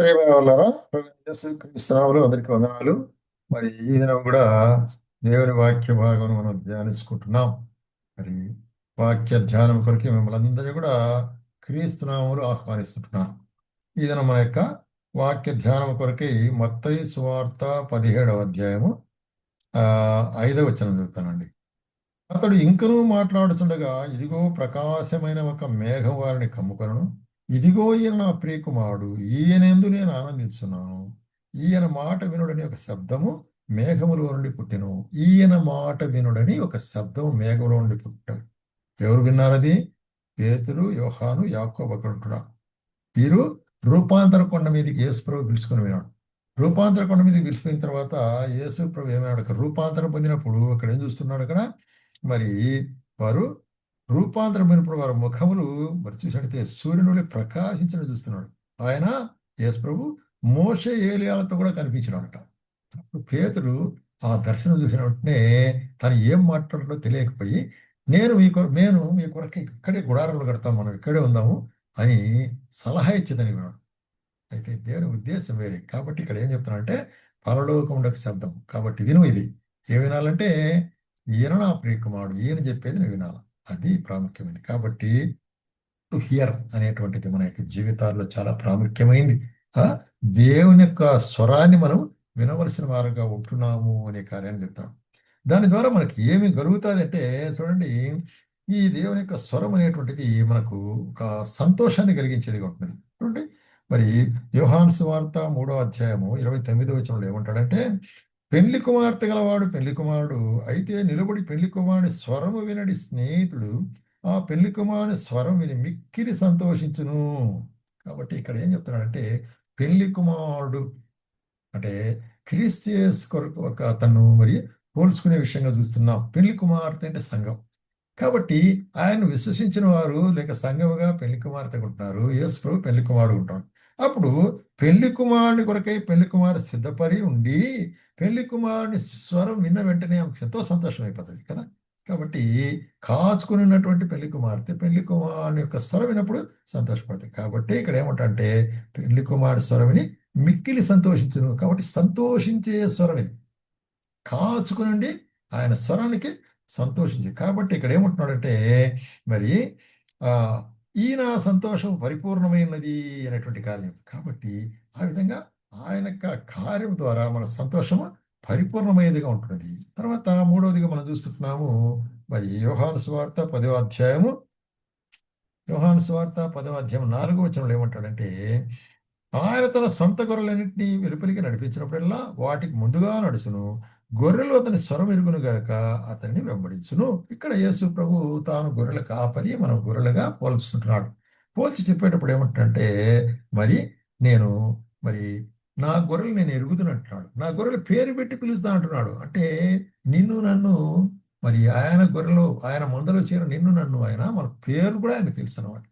ప్రియమైన వాళ్ళారా క్రీస్తునాములు అందరికీ వందనాలు. మరి ఈ దినం కూడా దేవుని వాక్య భాగం మనం ధ్యానించుకుంటున్నాం. మరి వాక్య ధ్యానం కొరకు మిమ్మల్ని అందరినీ కూడా క్రీస్తునాములు ఆహ్వానిస్తుంటున్నాం. ఈ దినం మన యొక్క వాక్య ధ్యానం కొరకై మత్తయి సువార్త పదిహేడవ అధ్యాయము ఆ ఐదవ వచనం చదువుతానండి. అతడు ఇంకనూ మాట్లాడుతుండగా ఇదిగో ప్రకాశమైన ఒక మేఘం వారిని కమ్ముకొనను. ఇదిగో ఈయన నా ప్రియకుమారుడు ఈయనందు నేను ఆనందించున్నాను. ఈయన మాట వినుడని ఒక శబ్దము మేఘములో నుండి పుట్టెను. ఈయన మాట వినుడని ఒక శబ్దము మేఘములో నుండి పుట్ట ఎవరు విన్నారది పేతురు యోహాను యాకోబు అక్కడ వీరు రూపాంతర కొండ మీదకి యేసుప్రభు పిలుచుకొని విన్నాడు రూపాంతర కొండ మీదకి పిలిచిపోయిన తర్వాత యేసు ప్రభు ఏమైనాడు రూపాంతరం పొందినప్పుడు అక్కడ ఏం చూస్తున్నాడు అక్కడ? మరి వారు రూపాంతరమైనప్పుడు వారి ముఖములు మరి చూసినట్టయితే సూర్యుని ప్రకాశించడం చూస్తున్నాడు. ఆయన యేసు ప్రభు మోషే ఏలియాలతో కూడా కనిపించినాడట. అప్పుడు పేతుడు ఆ దర్శనం చూసిన వెంటనే తను ఏం మాట్లాడాలో తెలియకపోయి నేను మీ కొర నేను మీ కొరకు ఇక్కడే గుడారంలో కడతాం మనం ఇక్కడే ఉందాము అని సలహా ఇచ్చిందని విన్నాడు. అయితే దేవుని ఉద్దేశం వేరే. కాబట్టి ఇక్కడ ఏం చెప్తున్నానంటే పరలోకముండక శబ్దం. కాబట్టి విను ఇది. ఏ వినాలంటే ఈయన నా ప్రియకుమారుడు ఈయన చెప్పేది నేను వినాలి? అది ప్రాముఖ్యమైనది కాబట్టి టు హియర్ అనేటువంటిది మన యొక్క జీవితాల్లో చాలా ప్రాముఖ్యమైంది. దేవుని యొక్క స్వరాన్ని మనం వినవలసిన వారుగా ఉంటున్నాము అనే కార్యాన్ని చెప్తాం. దాని ద్వారా మనకి ఏమి కలుగుతుంది అంటే చూడండి ఈ దేవుని యొక్క స్వరం అనేటువంటిది మనకు ఒక సంతోషాన్ని కలిగించేదిగా ఉంటుంది. చూడండి మరి యోహాన్స్ వార్త మూడో అధ్యాయము ఇరవై తొమ్మిదో వచనంలో ఏమంటాడంటే పెళ్ళి కుమార్తె గలవాడు పెళ్ళి కుమారుడు. అయితే నిలబడి పెళ్ళి కుమారుని స్వరము వినడి స్నేహితుడు ఆ పెళ్ళి కుమారుని స్వరం విని మిక్కిలి సంతోషించును. కాబట్టి ఇక్కడ ఏం చెప్తున్నాడంటే పెళ్ళి కుమారుడు అంటే క్రీస్తియస్ కొరకు ఒక అతను మరి పోల్చుకునే విషయంగా చూస్తున్నాం. పెళ్ళి కుమార్తె అంటే సంఘం. కాబట్టి ఆయన విశ్వసించిన వారు లేక సంఘముగా పెళ్ళి కుమార్తె ఉంటున్నారు. యేసు ప్రభు పెళ్ళి కుమారుడు ఉంటాడు అప్పుడు పెళ్ళి కుమారుని కొరకై పెళ్ళి కుమారు సిద్ధపడి ఉండి పెళ్ళి కుమారుని స్వరం విన్న వెంటనే ఆమెకు ఎంతో సంతోషం అయిపోతుంది కదా. కాబట్టి కాచుకుని ఉన్నటువంటి పెళ్ళి కుమార్తె పెళ్ళి కుమారుని యొక్క స్వరం వినప్పుడు సంతోషపడుతుంది. కాబట్టి ఇక్కడ ఏమంటే పెళ్ళి కుమారుడు స్వరమిని మిక్కిలి సంతోషించును. కాబట్టి సంతోషించే స్వరమిది కాచుకునండి ఆయన స్వరానికి సంతోషించి. కాబట్టి ఇక్కడ ఏమంటున్నాడంటే మరి ఈ ఈయన సంతోషం పరిపూర్ణమైనది అనేటువంటి కార్యం. కాబట్టి ఆ విధంగా ఆయన యొక్క కార్యం ద్వారా మన సంతోషము పరిపూర్ణమైనదిగా ఉంటున్నది. తర్వాత మూడవదిగా మనం చూస్తున్నాము మరి యోహాను స్వార్త పదవ అధ్యాయము. యోహాను స్వార్త పదవ అధ్యాయం నాలుగో వచనంలో ఏమంటాడంటే ఆయన తన సొంత గొర్రెలన్నింటినీ వెలుపలికి నడిపించినప్పుడల్లా వాటికి ముందుగా నడుచును. గొర్రెలు అతని స్వరం ఎరుగును గనక అతన్ని వెంబడించును. ఇక్కడ యేసు ప్రభు తాను గొర్రెల కాపరి మనం గొర్రెలుగా పోల్చుకుంటున్నాడు పోల్చి చెప్పేటప్పుడు ఏమంటే మరి నేను మరి నా గొర్రెలు నేను ఎరుగుతున్నట్టున్నాడు నా గొర్రెలు పేరు పెట్టి పిలుస్తా అంటున్నాడు అంటే నిన్ను నన్ను మరి ఆయన గొర్రెలు ఆయన మందలో చేరు నిన్ను నన్ను ఆయన మన పేరు కూడా ఆయన తెలుసు అనమాట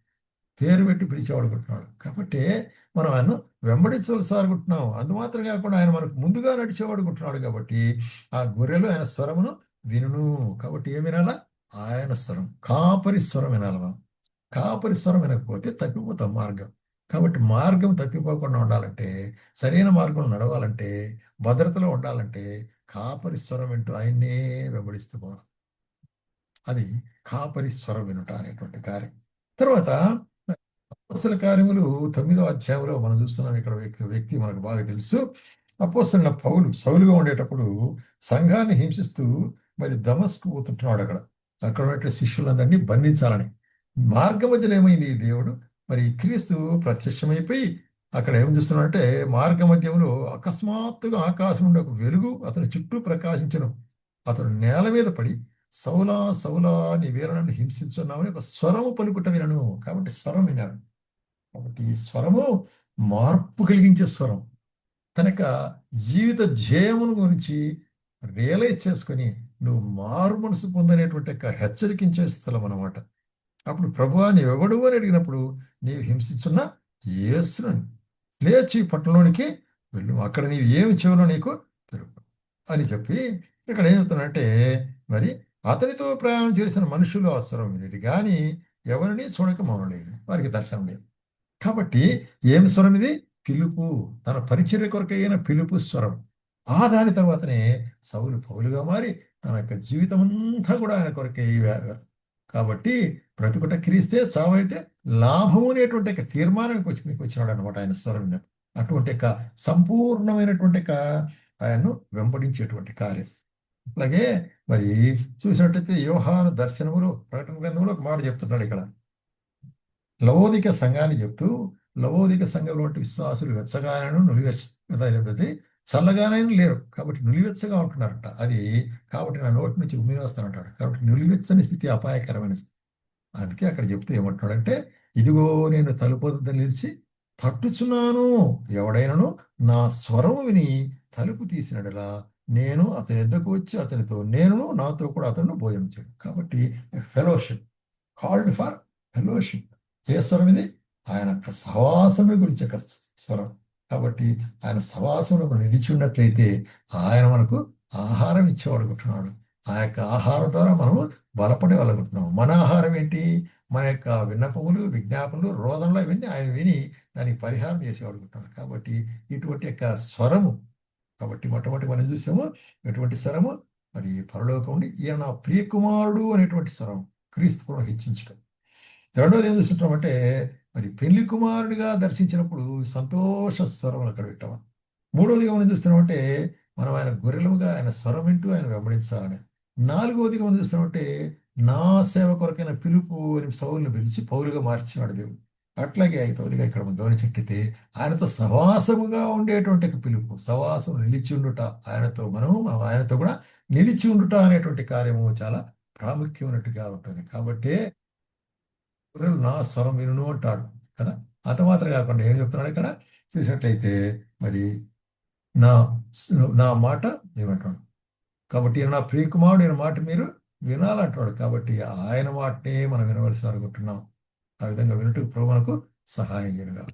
పేరు పెట్టి పిలిచేవాడుకుంటున్నాడు కాబట్టి మనం ఆయన వెంబడించవలసి అనుకుంటున్నాం అందుమాత్రం కాకుండా ఆయన మనకు ముందుగా నడిచేవాడుకుంటున్నాడు కాబట్టి ఆ గొర్రెలు ఆయన స్వరమును వినును. కాబట్టి ఏం వినాలా? ఆయన స్వరం. కాపరి స్వరం వినాలి మనం? కాపరి స్వరం వినకపోతే తప్పిపోతాం మార్గం. కాబట్టి మార్గం తప్పిపోకుండా ఉండాలంటే సరైన మార్గంలో నడవాలంటే భద్రతలో ఉండాలంటే కాపరి స్వరం వింటూ ఆయన్నే వెంబడిస్తూ పోవాలి. అది కాపరి స్వరం వినుట అనేటువంటి కార్యం. తర్వాత అపోస్తల కార్యములు తొమ్మిదో అధ్యాయంలో మనం చూస్తున్నాం. ఇక్కడ వ్యక్తి మనకు బాగా తెలుసు. అపోస్తల పౌలు సౌలుగా ఉండేటప్పుడు సంఘాన్ని హింసిస్తూ మరి దమస్కు పోతుంటున్నాడు అక్కడ. అక్కడ ఉన్నట్టు శిష్యులందరినీ బంధించాలని. మార్గ మధ్యలో ఏమైంది దేవుడు? మరి క్రీస్తు ప్రత్యక్షమైపోయి అక్కడ ఏం చూస్తున్నాడంటే మార్గ మధ్యంలో అకస్మాత్తుగా ఆకాశం నుండి ఒక వెలుగు అతని చుట్టూ ప్రకాశించను. అతను నేల మీద పడి సౌలా సౌలా నీ వీరనన్ను హింసించున్నామని ఒక స్వరము పలుకుట వినను. కాబట్టి స్వరం విన్నాడు. కాబట్టి ఈ స్వరము మార్పు కలిగించే స్వరం. తన జీవిత ధ్యేయమును గురించి రియలైజ్ చేసుకొని నువ్వు మారు మనసు పొందనేటువంటి యొక్క హెచ్చరికించే స్థలం అనమాట అప్పుడు ప్రభువా నీవెవడు అని అడిగినప్పుడు నీవు హింసించున్న ఏసును లేచి పట్టణంలోనికి వెళ్ళు. అక్కడ నీవు ఏమి చెవులో నీకు తెలుపు అని చెప్పి ఇక్కడ ఏం చెప్తున్నానంటే మరి అతనితో ప్రయాణం చేసిన మనుషులు ఆ స్వరం వినేది కానీ ఎవరిని చూడక మౌనలేదు వారికి దర్శనం లేదు. కాబట్టి ఏమి స్వరం ఇది? పిలుపు. తన పరిచర్య కొరకైన పిలుపు స్వరం. ఆ దాని తర్వాతనే సౌలు పౌలుగా మారి తన యొక్క జీవితం అంతా కూడా ఆయన కొరకే కాబట్టి బ్రతుకుట క్రీస్తే చావైతే లాభము అనేటువంటి యొక్క తీర్మానానికి వచ్చింది వచ్చినాడు అనమాట ఆయన స్వరం. అటువంటి యొక్క సంపూర్ణమైనటువంటి యొక్క ఆయన్ను వెంబడించేటువంటి కార్యం. అలాగే మరి చూసినట్టయితే యోహాను దర్శనములు ప్రకటన గ్రంథంలో ఒక మాట చెప్తున్నాడు ఇక్కడ. లవోదిక సంఘాన్ని చెప్తూ లవోదిక సంఘంలో విశ్వాసులు వెచ్చగానను నులివెచ్చ చల్లగానైనా లేరు. కాబట్టి నులివెచ్చగా ఉంటున్నారట. అది కాబట్టి నా నోటి నుంచి ఉమ్మివేస్తానంటాడు కాబట్టి నులివెచ్చని స్థితి అపాయకరమైన స్థితి. అందుకే అక్కడ చెప్తూ ఏమంటున్నాడంటే ఇదిగో నేను తలుపు నిలిచి తట్టుచున్నాను. ఎవడైనను నా స్వరం విని తలుపు తీసినడలా నేను అతని ఎద్దకు వచ్చి అతనితో నేను నాతో కూడా అతను భోజనం కాబట్టి ఫెలోషిప్. Called for fellowship. ఏ స్వరం ఇది ఆయన యొక్క సహవాసమే గురించి యొక్క స్వరం. కాబట్టి ఆయన సహవాసంలో మనం నిలిచి ఉన్నట్లయితే ఆయన మనకు ఆహారం ఇచ్చేవాడుకుంటున్నాడు ఆ యొక్క ఆహారం ద్వారా మనము బలపడే వాళ్ళకుంటున్నాం మన ఆహారం ఏంటి? మన యొక్క విన్నపములు విజ్ఞాపనలు రోదనలు ఇవన్నీ ఆయన విని దానికి పరిహారం చేసేవాడుకుంటున్నాడు కాబట్టి ఇటువంటి యొక్క స్వరము కాబట్టి మొట్టమొదటి మనం చూసాము ఎటువంటి స్వరము? మరి పరలోకం ఉండి ఈయన నా ప్రియకుమారుడు అనేటువంటి స్వరం క్రీస్తు కూడా హెచ్చించడం రెండోది ఏం చూస్తుంటామంటే మరి పెళ్ళి కుమారుడిగా దర్శించినప్పుడు సంతోష స్వరములు అక్కడ పెట్టాము మూడవదిగా మనం చూస్తున్నామంటే మనం ఆయన గొర్రెలుగా ఆయన స్వరం వింటూ ఆయన వెంబడించాలని. నాలుగవదిగా మనం చూస్తున్నామంటే నా సేవ కొరకైన పిలుపు అని సౌలుని పిలిచి పౌరుగా మార్చినాడు దేవుడు. అట్లాగే ఐదవదిగా ఇక్కడ మనం గమనించినట్టయితే ఆయనతో సవాసముగా ఉండేటువంటి ఒక పిలుపు సవాసం నిలిచి ఉండుట ఆయనతో మనము మనం ఆయనతో కూడా నిలిచి ఉండుట అనేటువంటి కార్యము చాలా ప్రాముఖ్యమైనట్టుగా ఉంటుంది. కాబట్టి నా స్వరం వినును అంటాడు కదా? అంత మాత్రం కాకుండా ఏం చెప్తున్నాడు ఇక్కడ? చూసినట్లయితే మరి నా నా మాట ఏమంటాడు? కాబట్టి నా ప్రియకుమారుడు ఈయన మాట మీరు వినాలంటున్నాడు కాబట్టి ఆయన మాటనే మనం వినవలసి అనుకుంటున్నాం. ఆ విధంగా వినటు ప్రభు మనకు సహాయం చేయనుగా